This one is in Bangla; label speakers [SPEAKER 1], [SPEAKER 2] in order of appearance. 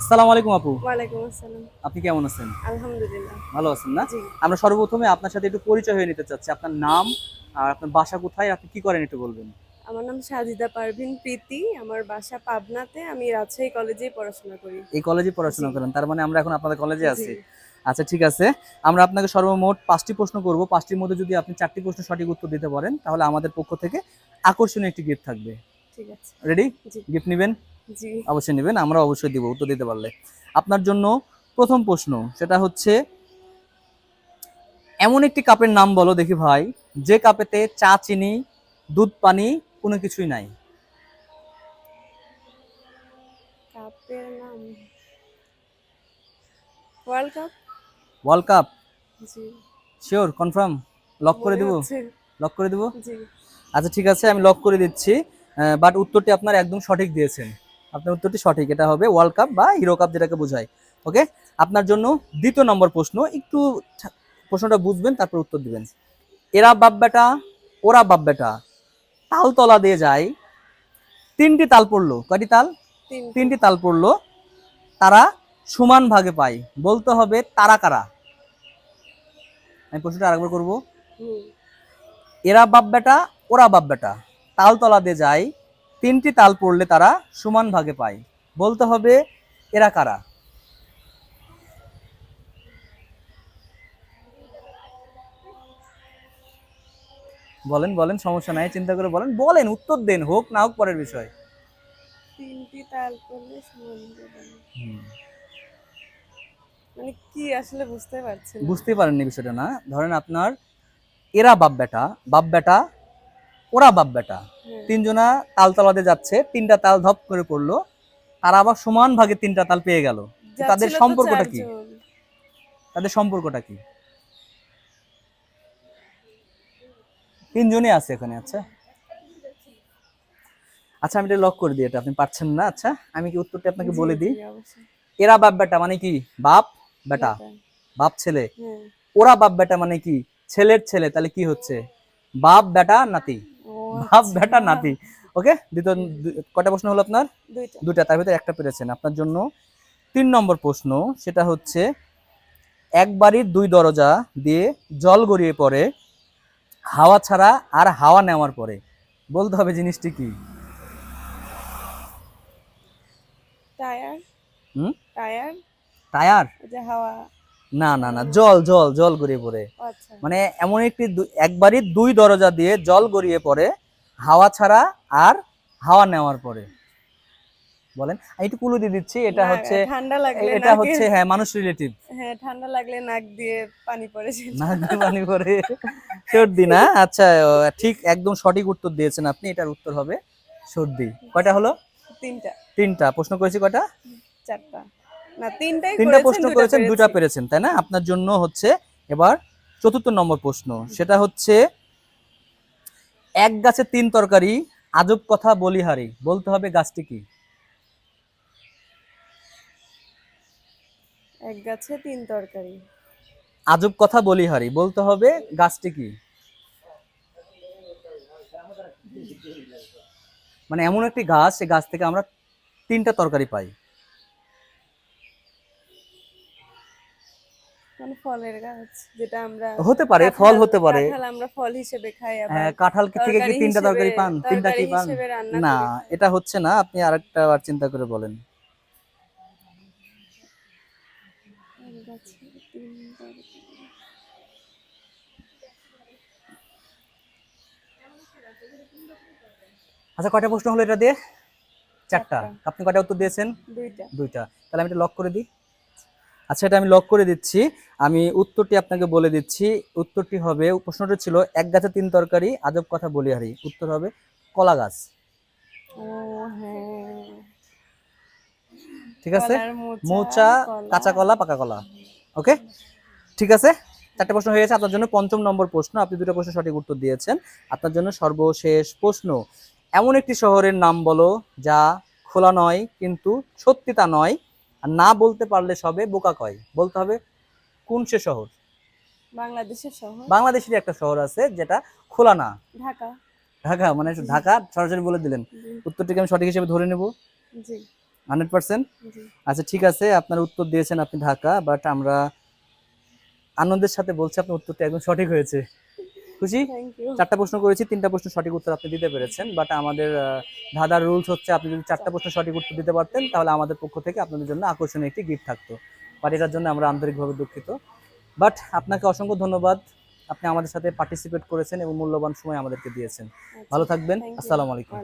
[SPEAKER 1] আসসালামু আলাইকুম আপু।
[SPEAKER 2] ওয়ালাইকুম আসসালাম।
[SPEAKER 1] আপনি কেমন আছেন?
[SPEAKER 2] আলহামদুলিল্লাহ।
[SPEAKER 1] ভালো আছেন না? আমরা সর্বপ্রথমে আপনার সাথে একটু পরিচয় হয়ে নিতে চাচ্ছি। আপনার নাম আর আপনার বাসা কোথায়? আপনি কি করেন একটু বলবেন?
[SPEAKER 2] আমার নাম সাজিদা পারভিন প্রীতি। আমার বাসা পাবনাতে। আমি রাজশাহী কলেজে পড়াশোনা করি।
[SPEAKER 1] এই কলেজে পড়াশোনা করেন। তার মানে আমরা এখন আপনাদের কলেজে আছি। আচ্ছা ঠিক আছে। আমরা আপনাকে সর্বমোট পাঁচটি প্রশ্ন করব। পাঁচটির মধ্যে যদি আপনি চারটি প্রশ্ন সঠিক উত্তর দিতে পারেন তাহলে আমাদের পক্ষ থেকে আকর্ষণীয় একটি গিফট থাকবে।
[SPEAKER 2] ঠিক আছে।
[SPEAKER 1] রেডি গিফট নেবেন? অবশ্যই নেবেন আমরা অবশ্যই দিব উত্তর দিতে পারলে। আপনার জন্য প্রথম প্রশ্ন সেটা হচ্ছে এমন একটি কাপের নাম বলো দেখি ভাই যে কাপেতে চা চিনি দুধ পানি কোনো কিছুই নাই।
[SPEAKER 2] কাপের নাম ওয়ার্ল্ড কাপ
[SPEAKER 1] ওয়ার্ল্ড কাপ
[SPEAKER 2] জি।
[SPEAKER 1] শিওর কনফার্ম লক করে লক করে দিব?
[SPEAKER 2] জি।
[SPEAKER 1] আচ্ছা ঠিক আছে আমি লক করে দিচ্ছি বাট উত্তরটি আপনার একদম সঠিক দিয়েছেন। আপনার উত্তরটি সঠিক। এটা হবে ওয়ার্ল্ড কাপ বা হিরো কাপ যেটাকে বোঝায়। ওকে আপনার জন্য দ্বিতীয় নম্বর প্রশ্ন একটু প্রশ্নটা বুঝবেন তারপর উত্তর দিবেন। এরা বাপ বেটা ওরা বাপ বেটা। তাল তলা দিয়ে যায়। তিনটি তাল পড়ল। কয়টি তাল? তিনটি। তাল পড়ল। তারা সমান ভাগে পায়। বলতে হবে তারা কারা? আমি প্রশ্নটা আরেকবার করব। এরা বাপ বেটা ওরা বাপ বেটা। তাল তলা দিয়ে যায়। তিনটি তাল পড়লে তারা সমান ভাগে পায়। বলতে হবে এরা কারা? বলেন বলেন সমস্যা নাই চিন্তা করে বলেন। বলেন উত্তর দেন হোক না হোক পরের বিষয়।
[SPEAKER 2] তিনটি তাল হবে। মানে কি আসলে বুঝতে পারছি না।
[SPEAKER 1] বুঝতেই পারেননি বিষয়টা না। ধরেন আপনার এরা বাপ বেটা বাপ বেটা ওরা বাপ বেটা। তিনজনা তাল তলাতে যাচ্ছে তিনটা তাল ধপ করে পড়ল তারা আবার সমান ভাগে তিনটা তাল পেয়ে গেল। তাদের সম্পর্কটা কি? তাদের সম্পর্কটা কি? তিনজনই আছে এখানে আচ্ছা। আচ্ছা আমি এটা লক করে দিই এটা আপনি পারছেন না আচ্ছা। আমি কি উত্তরটা আপনাকে বলে দিই? এরা বাপ বেটা মানে কি? বাপ বেটা। বাপ। ছেলে। ওরা বাপ বেটা মানে কি? ছেলের ছেলে তাহলে কি হচ্ছে? বাপ বেটা নাতি। বাপ
[SPEAKER 2] আচ্ছা।
[SPEAKER 1] বেটা নাতি। ওকে দ্বিতীয় কয়টা প্রশ্ন হলো আপনার?
[SPEAKER 2] দুইটা।
[SPEAKER 1] তার ভিতরে একটা পেরেছেন। আপনার জন্য তিন নম্বর প্রশ্ন সেটা হচ্ছে এক বাড়ির দুই দরজা দিয়ে জল গড়িয়ে পড়ে হাওয়া ছাড়া আর হাওয়া নেওয়ার পরে। বলতে হবে জিনিসটি কি?
[SPEAKER 2] টায়ার।
[SPEAKER 1] হুম?
[SPEAKER 2] টায়ার।
[SPEAKER 1] টায়ার?
[SPEAKER 2] যে হাওয়া।
[SPEAKER 1] না না না জল জল জল গড়িয়ে পড়ে।
[SPEAKER 2] আচ্ছা।
[SPEAKER 1] মানে এমন একটি একবারই দুই দরজা দিয়ে জল গড়িয়ে পড়ে হাওয়া ছাড়া আর হাওয়া নেওয়ার পরে। বলেন? একটু কুলু দিয়ে দিচ্ছি এটা হচ্ছে
[SPEAKER 2] ঠান্ডা লাগলে
[SPEAKER 1] এটা হচ্ছে হ্যাঁ মানুষ রিলেটিভ
[SPEAKER 2] হ্যাঁ ঠান্ডা লাগলে নাক দিয়ে পানি পড়ে সেটা।
[SPEAKER 1] না দিয়ে পানি করে সর্দি না? আচ্ছা ঠিক একদম সঠিক উত্তর দিয়েছেন আপনি এটার উত্তর হবে সর্দি। কয়টা হলো?
[SPEAKER 2] তিনটা।
[SPEAKER 1] তিনটা। প্রশ্ন করেছি কয়টা?
[SPEAKER 2] চারটা। না তিনটাই
[SPEAKER 1] তিনটা প্রশ্ন করেছেন
[SPEAKER 2] পেরেছি।
[SPEAKER 1] পেরেছেন তাই না? আপনার জন্য হচ্ছে এবার চতুর্থ নম্বর প্রশ্ন। সেটা হচ্ছে এক গাছে তিন তরকারি আজব কথা বলিহারি বলতে হবে গাছটি কি?
[SPEAKER 2] এক গাছে তিন তরকারি।
[SPEAKER 1] আজব কথা বলিহারি বলতে হবে গাছটি কি? মানে এমন একটি গাছ সে গাছ থেকে আমরা তিনটা তরকারি পাই।
[SPEAKER 2] মানে ফলের গাছ যেটা আমরা
[SPEAKER 1] হতে পারে ফল হতে পারে।
[SPEAKER 2] কাঁঠাল আমরা ফল হিসেবে খাই আবার
[SPEAKER 1] হ্যাঁ কাঁঠাল থেকে কি তিনটা তরকারি পান? তিনটা কি পান? না এটা হচ্ছে না আপনি আরেকটা চিন্তা করে বলেন। আচ্ছা কয়টা প্রশ্ন হলো এটা দিয়ে? চারটা।
[SPEAKER 2] চারটা।
[SPEAKER 1] আপনি কয়টা উত্তর দিয়েছেন?
[SPEAKER 2] দুইটা।
[SPEAKER 1] দুইটা। তাহলে আমি এটা লক করে দিই। আচ্ছা এটা আমি লক করে দিচ্ছি। আমি উত্তরটি আপনাকে বলে দিচ্ছি। উত্তরটি হবে প্রশ্নটি ছিল এক গাছে তিন তরকারি আজব কথা বলি হারি। উত্তর হবে কলা গাছ।
[SPEAKER 2] হ্যাঁ।
[SPEAKER 1] ঠিক আছে?
[SPEAKER 2] মোচা
[SPEAKER 1] কাঁচা কলা পাকা কলা। ওকে? ঠিক আছে? চারটে প্রশ্ন হয়ে গেছে। আপনার জন্য পঞ্চম নম্বর প্রশ্ন। আপনি দুটো প্রশ্ন সঠিক উত্তর দিয়েছেন। আপনার জন্য সর্বশেষ প্রশ্ন। এমন একটি শহরের নাম বলো যা খোলা নয় কিন্তু সত্যি তা নয়। আর না বলতে পারলে সবে বোকা কয়? বলতে হবে কোন সে শহর?
[SPEAKER 2] বাংলাদেশের শহর।
[SPEAKER 1] বাংলাদেশের একটা শহর আছে যেটা খোলা না।
[SPEAKER 2] ঢাকা।
[SPEAKER 1] ঢাকা মানে ঢাকা সরাসরি বলে দিলেন। উত্তরটিকে আমি সঠিক হিসেবে ধরে নেব?
[SPEAKER 2] জি।
[SPEAKER 1] Hundred percent? আচ্ছা ঠিক আছে আপনার উত্তর দিয়েছেন আপনি ঢাকা বাট আমরা আনন্দের সাথে বলছি আপনার উত্তরটা একদম সঠিক হয়েছে। খুশি? চারটা প্রশ্ন করেছি তিনটা প্রশ্ন সঠিক উত্তর আপনি দিতে পেরেছেন বাট আমাদের ধাঁধার রুলস হচ্ছে আপনি যদি চারটা প্রশ্ন সঠিক উত্তর দিতে পারতেন তাহলে আমাদের পক্ষ থেকে আপনাদের জন্য আকর্ষণীয় একটি গিফট থাকতো। বাট এটার জন্য আমরা আন্তরিকভাবে দুঃখিত। বাট আপনাকে অসংখ্য ধন্যবাদ। আপনি আমাদের সাথে পার্টিসিপেট করেছেন এবং মূল্যবান সময় আমাদেরকে দিয়েছেন। ভালো থাকবেন। আসসালামু আলাইকুম।